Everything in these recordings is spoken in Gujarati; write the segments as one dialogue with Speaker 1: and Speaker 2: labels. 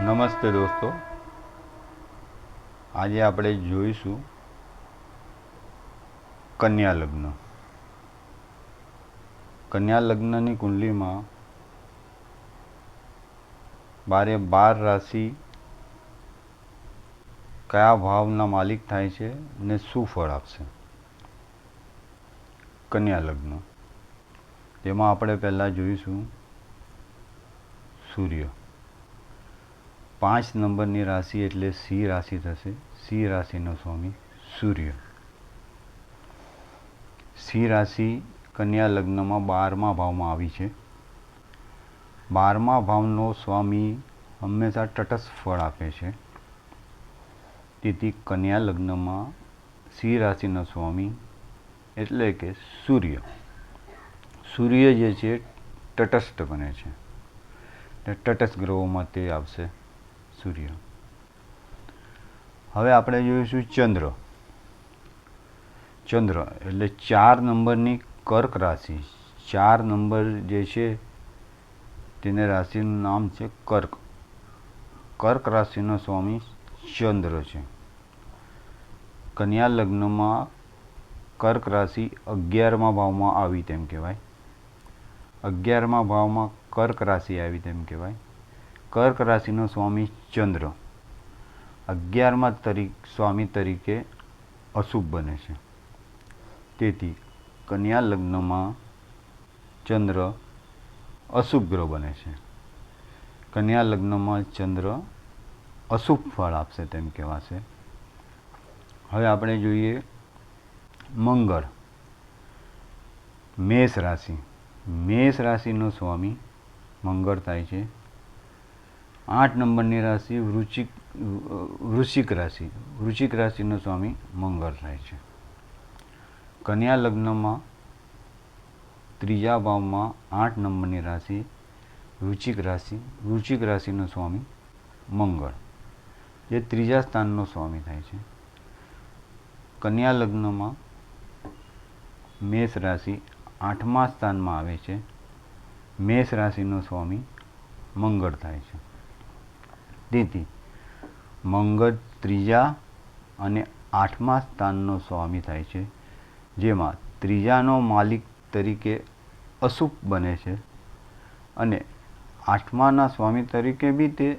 Speaker 1: નમસ્તે દોસ્તો. આજે આપણે જોઈશું કન્યા લગ્ન. કન્યા લગ્નની કુંડલીમાં બારે બાર રાશિ કયા ભાવના માલિક થાય છે ને શું ફળ આપશે? કન્યા લગ્ન. તેમાં આપણે પહેલાં જોઈશું સૂર્ય. પાંચ નંબરની રાશિ એટલે સિંહ રાશિ થશે. સિંહ રાશિનો સ્વામી સૂર્ય. સિંહ રાશિ કન્યા લગ્નમાં બારમા ભાવમાં આવી છે. બારમા ભાવનો સ્વામી હંમેશા તટસ્થ ફળ આપે છે. તેથી કન્યા લગ્નમાં સિંહ રાશિનો સ્વામી એટલે કે સૂર્ય. સૂર્ય જે છે, તટસ્થ બને છે. તટસ્થ ગ્રહોમાં તે આવશે. સૂર્ય. હવે આપણે જોઈશું ચંદ્ર. ચંદ્ર એટલે ચાર નંબરની કર્ક રાશિ. ચાર નંબર જે છે તેને રાશિનું નામ છે કર્ક. કર્ક રાશિનો સ્વામી ચંદ્ર છે. કન્યા લગ્નમાં કર્ક રાશિ અગિયારમા ભાવમાં આવી તેમ કહેવાય. અગિયારમા ભાવમાં કર્ક રાશિ આવી તેમ કહેવાય. કર્ક રાશિનો સ્વામી ચંદ્ર. અગિયારમા તરીકે સ્વામી તરીકે અશુભ બને છે. તેથી કન્યા લગ્નમાં ચંદ્ર અશુભ ગ્રહ બને છે. કન્યા લગ્નમાં ચંદ્ર અશુભ ફળ આપશે તેમ કહેવાશે. હવે આપણે જોઈએ મંગળ. મેષ રાશિ. મેષ રાશિનો સ્વામી મંગળ થાય છે. આઠ નંબરની રાશિ વૃશ્ચિક વૃશ્ચિક રાશિ. વૃશ્ચિક રાશિનો સ્વામી મંગળ થાય છે. કન્યા લગ્નમાં ત્રીજા ભાવમાં આઠ નંબરની રાશિ વૃશ્ચિક રાશિ. વૃશ્ચિક રાશિનો સ્વામી મંગળ. જે ત્રીજા સ્થાનનો સ્વામી થાય છે. કન્યા લગ્નમાં મેષ રાશિ આઠમા સ્થાનમાં આવે છે. મેષ રાશિનો સ્વામી મંગળ થાય છે. તેથી મંગળ ત્રીજા અને આઠમા સ્થાનનો સ્વામી થાય છે, જેમાં ત્રીજાનો માલિક તરીકે અશુભ બને છે અને આઠમાના સ્વામી તરીકે બી તે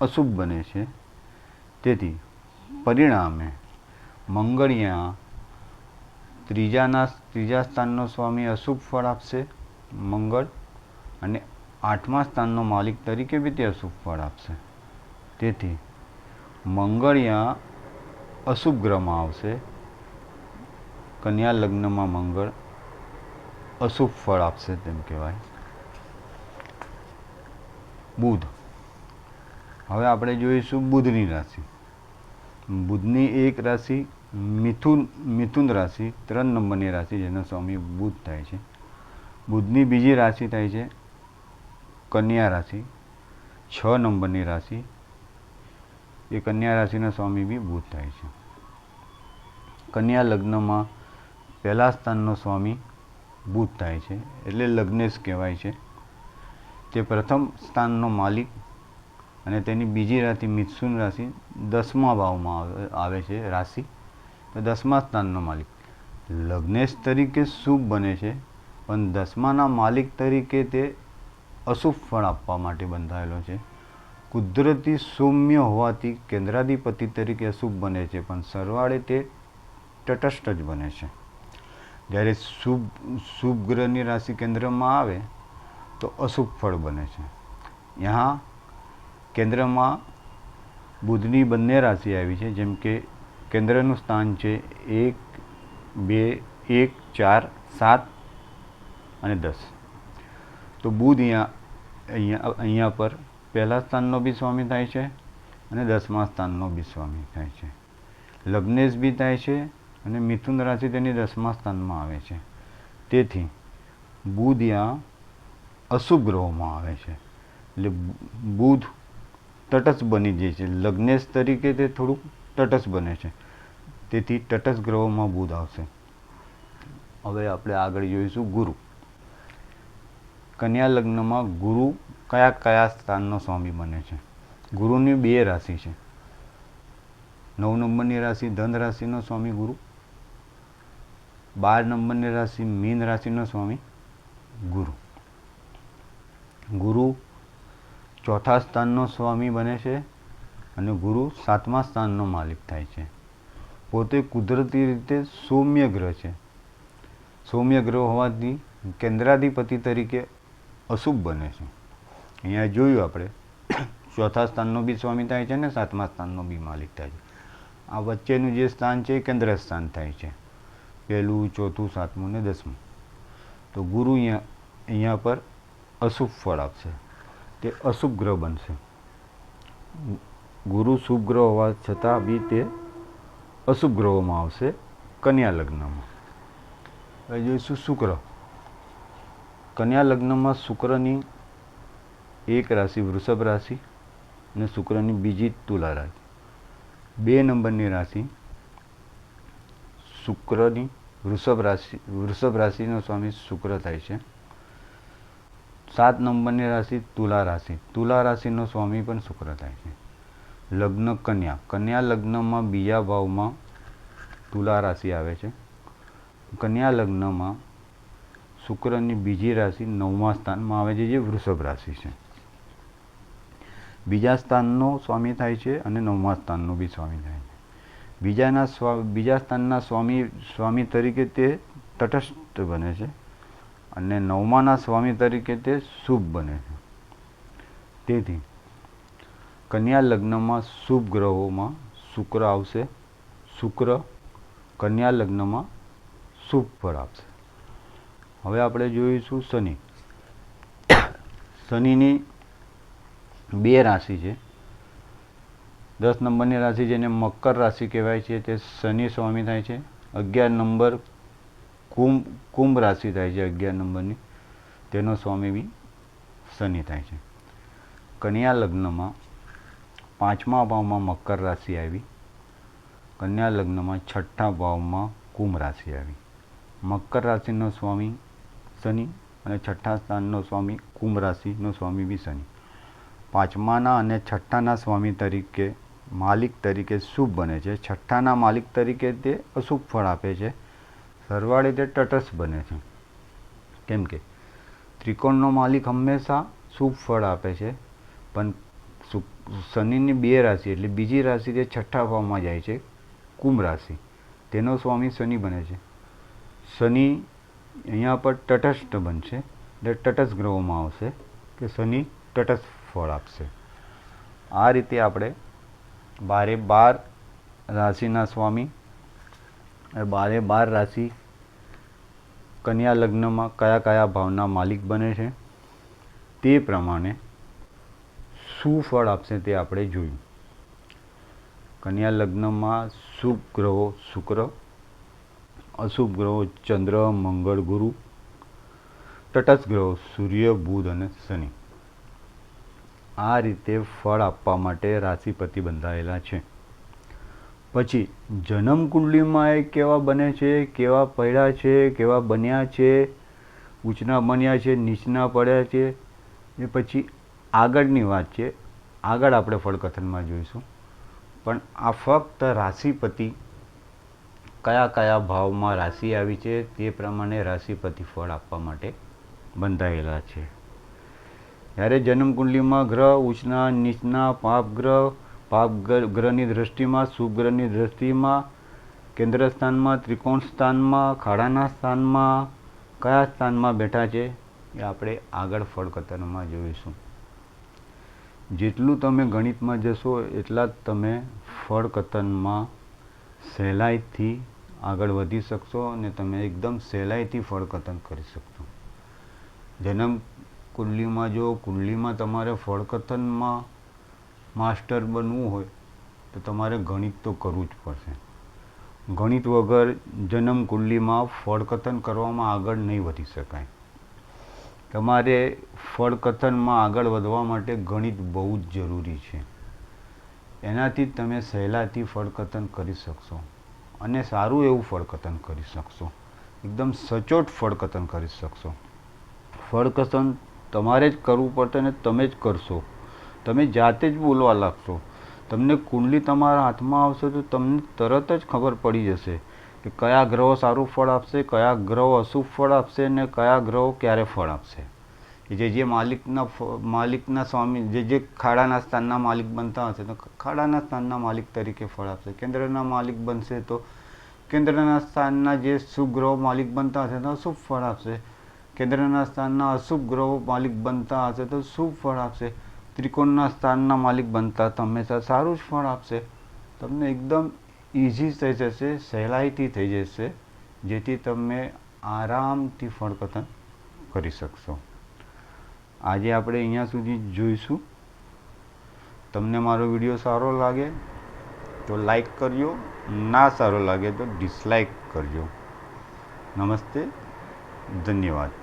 Speaker 1: અશુભ બને છે. તેથી પરિણામે મંગળિયા ત્રીજાના ત્રીજા સ્થાનનો સ્વામી અશુભ ફળ આપશે, મંગળ અને આઠમા સ્થાનનો માલિક તરીકે બી તે અશુભ ફળ આપશે. તેથી મંગળિયા અશુભ ગ્રહમાં આવશે. કન્યા લગ્નમાં મંગળ અશુભ ફળ આપશે તેમ કહેવાય. બુધ. હવે આપણે જોઈશું બુધની રાશિ. બુધની એક રાશિ, મિથુન મિથુન રાશિ, ત્રણ નંબરની રાશિ જેનો સ્વામી બુધ થાય છે. બુધની બીજી રાશિ થાય છે કન્યા રાશિ, છ નંબરની રાશિ એ કન્યા રાશિના સ્વામી બી બુધ થાય છે. કન્યા લગ્નમાં પહેલા સ્થાનનો સ્વામી બુધ થાય છે, એટલે લગ્નેશ કહેવાય છે. તે પ્રથમ સ્થાનનો માલિક અને તેની બીજી રાશિ મિથુન રાશિ દસમા ભાવમાં આવે છે રાશિ. તો દસમા સ્થાનનો માલિક. લગ્નેશ તરીકે શુભ બને છે, પણ દસમાના માલિક તરીકે તે અશુભ ફળ આપવા માટે બંધાયેલો છે. કુદરતી સૌમ્ય હોવાથી કેન્દ્રાધિપતિ તરીકે અશુભ બને છે, પણ સરવાળે તે તટસ્થ જ બને છે. જ્યારે શુભ શુભ ગ્રહની રાશિ કેન્દ્રમાં આવે, તો અશુભ ફળ બને છે. यहाँ કેન્દ્રમાં બુધની બંને રાશિ આવી છે, જેમ કે કેન્દ્રનું સ્થાન છે એક, બે, એક, ચાર, સાત અને દસ. તો બુધ અહીંયા અહીંયા અહીંયા પર પહેલા સ્થાનનો બી સ્વામી થાય છે અને દસમા સ્થાનનો બી સ્વામી થાય છે. લગ્નેશ બી થાય છે અને મિથુન રાશિ તેની દસમા સ્થાનમાં આવે છે. તેથી બુધ યા અશુભ ગ્રહોમાં આવે છે. એટલે બુધ તટસ્થ બની જાય છે. લગ્નેશ તરીકે તે થોડુંક તટસ્થ બને છે. તેથી તટસ્થ ગ્રહોમાં બુધ આવશે. હવે આપણે આગળ જોઈશું ગુરુ. કન્યા લગ્નમાં ગુરુ કયા કયા સ્થાનનો સ્વામી બને છે? ગુરુની બે રાશિ છે. નવ નંબરની રાશિ ધન રાશિનો સ્વામી ગુરુ. બાર નંબરની રાશિ મીન રાશિનો સ્વામી ગુરુ. ગુરુ ચોથા સ્થાનનો સ્વામી બને છે અને ગુરુ સાતમા સ્થાનનો માલિક થાય છે. પોતે કુદરતી રીતે સૌમ્ય ગ્રહ છે. સૌમ્ય ગ્રહ હોવાથી કેન્દ્રાધિપતિ તરીકે અશુભ બને છે. અહીંયા જોયું આપણે. ચોથા સ્થાનનો બી સ્વામી થાય છે ને સાતમા સ્થાનનો બી માલિક થાય છે. આ વચ્ચેનું જે સ્થાન છે એ કેન્દ્ર સ્થાન થાય છે. પહેલું, ચોથું, સાતમું ને દસમું. તો ગુરુ અહીંયા અહીંયા પર અશુભ ફળ આપશે. તે અશુભ ગ્રહ બનશે. ગુરુ શુભ ગ્રહ હોવા છતાં બી તે અશુભ ગ્રહોમાં આવશે કન્યા લગ્નમાં. હવે જોઈશું શુક્ર. કન્યા લગ્નમાં શુક્રની એક રાશિ વૃષભ રાશિ અને શુક્રની બીજી તુલા રાશિ. બે નંબરની રાશિ શુક્રની વૃષભ રાશિ, વૃષભ રાશિનો સ્વામી શુક્ર થાય છે. સાત નંબરની રાશિ તુલા રાશિ. તુલા રાશિનો સ્વામી પણ શુક્ર થાય છે. લગ્ન કન્યા. કન્યા લગ્નમાં બીજા ભાવમાં તુલા રાશિ આવે છે. કન્યા લગ્નમાં શુક્રની બીજી રાશિ નવમા સ્થાનમાં આવે છે, જે વૃષભ રાશિ છે. બીજા સ્થાનનો સ્વામી થાય છે અને નવમા સ્થાનનો બી સ્વામી થાય છે. બીજાના સ્વા, બીજા સ્થાનના સ્વામી સ્વામી તરીકે તે તટસ્થ બને છે અને નવમાના સ્વામી તરીકે તે શુભ બને છે. તેથી કન્યા લગ્નમાં શુભ ગ્રહોમાં શુક્ર આવશે, શુક્ર કન્યા લગ્નમાં શુભ ફળ આપશે. હવે આપણે જોઈશું શનિ. શનિની બે રાશિ છે. દસ નંબરની રાશિ જેને મકર રાશિ કહેવાય છે, તે શનિ સ્વામી થાય છે. અગિયાર નંબર કુંભ કુંભ રાશિ થાય છે અગિયાર નંબરની. તેનો સ્વામી બી શનિ થાય છે. કન્યા લગ્નમાં પાંચમા ભાવમાં મકર રાશિ આવી. કન્યા લગ્નમાં છઠ્ઠા ભાવમાં કુંભ રાશિ આવી. મકર રાશિનો સ્વામી શનિ અને છઠ્ઠા સ્થાનનો સ્વામી કુંભ રાશિનો સ્વામી બી શનિ. પાંચમાના અને છઠ્ઠાના સ્વામી તરીકે માલિક તરીકે શુભ બને છે. છઠ્ઠાના માલિક તરીકે તે અશુભ ફળ આપે છે. સરવાળે તે તટસ્થ બને છે. કેમ કે ત્રિકોણનો માલિક હંમેશા શુભ ફળ આપે છે. પણ શનિની બે રાશિ એટલે બીજી રાશિ તે છઠ્ઠા ભાવમાં જાય છે, કુંભ રાશિ, તેનો સ્વામી શનિ બને છે. શનિ અહીંયા પર તટસ્થ બનશે, એટલે તટસ્થ ગ્રહોમાં આવશે કે શનિ તટસ્થ ફળ આપશે. આ રીતે આપણે બારે બાર રાશિના સ્વામી બારે બાર રાશિ કન્યા લગ્નમાં કયા કયા ભાવના માલિક બને છે, તે પ્રમાણે શું ફળ આપશે તે આપણે જોયું. કન્યા લગ્નમાં શુભ ગ્રહો શુક્ર, અશુભ ગ્રહો ચંદ્ર, મંગળ ગુરુ, તટસ્થ ગ્રહો સૂર્ય, બુધ અને શનિ. આ રીતે ફળ આપવા માટે રાશિપતિ બંધાયેલા છે. પછી જન્મ કુંડલીમાં એ કેવા બને છે, કેવા પડ્યા છે, કેવા બન્યા છે ઊંચના બન્યા છે, નીચના પડ્યા છે, એ પછી આગળની વાત છે. આગળ આપણે ફળકથનમાં જોઈશું. પણ આ ફક્ત રાશિપતિ કયા કયા ભાવમાં રાશિ આવી છે તે પ્રમાણે રાશિપતિ ફળ આપવા માટે બંધાયેલા છે. જ્યારે જન્મકુંડલીમાં ગ્રહ ઉચના નીચના પાપ ગ્રહ પાપ ગ્રહની દ્રષ્ટિમાં શુભ ગ્રહની દ્રષ્ટિમાં કેન્દ્ર સ્થાનમાં ત્રિકોણ સ્થાનમાં, ખાડાના સ્થાનમાં, કયા સ્થાનમાં બેઠા છે એ આપણે આગળ ફળકતરમાં જોઈશું. જેટલું તમે ગણિતમાં જશો, એટલા જ તમે ફળકતનમાં સહેલાઈથી આગળ વધી શકશો અને તમે એકદમ સહેલાઈથી ફળકતન કરી શકશો. જન્મ કુંડલીમાં જો કુંડલીમાં તમારે ફળકથનમાં માસ્ટર બનવું હોય, તો તમારે ગણિત તો કરવું જ પડશે. ગણિત વગર જન્મ કુંડલીમાં ફળકથન કરવામાં આગળ નહીં વધી શકાય. તમારે ફળકથનમાં આગળ વધવા માટે ગણિત બહુ જ જરૂરી છે. એનાથી તમે સહેલાથી ફળકથન કરી શકશો અને સારું એવું ફળકથન કરી શકશો. એકદમ સચોટ ફળકથન કરી શકશો. ફળકથન તમારે જ કરવું પડશે ને તમે જ કરશો. તમે જાતે જ બોલવા લાગશો. તમને કુંડલી તમારા હાથમાં આવશે તો તમને તરત જ ખબર પડી જશે કે કયા ગ્રહો સારું ફળ આપશે, કયા ગ્રહો અશુભ ફળ આપશે અને કયા ગ્રહો ક્યારે ફળ આપશે. જે જે માલિકના માલિકના સ્વામી, જે જે ખાડાના સ્થાનના માલિક બનતા હશે તો ખાડાના સ્થાનના માલિક તરીકે ફળ આપશે. કેન્દ્રના માલિક બનશે તો કેન્દ્રના સ્થાનના જે શુભ ગ્રહો માલિક બનતા હશે તો અશુભ ફળ આપશે. કેન્દ્રના સ્થાનના અશુભ ગ્રહો માલિક બનતા હશે તો શુભ ફળ આપશે. ત્રિકોણના સ્થાનના માલિક બનતા હંમેશા સારું જ ફળ આપશે. તમને એકદમ ઇઝી થઈ જશે, સહેલાઈથી થઈ જશે, જેથી તમે આરામથી ફળકથન કરી શકશો. આજે આપણે અહીંયા સુધી જોઈશું. તમને મારો વીડિયો સારો લાગે તો લાઈક કરજો, ના સારો લાગે તો ડિસલાઈક કરજો. નમસ્તે, ધન્યવાદ.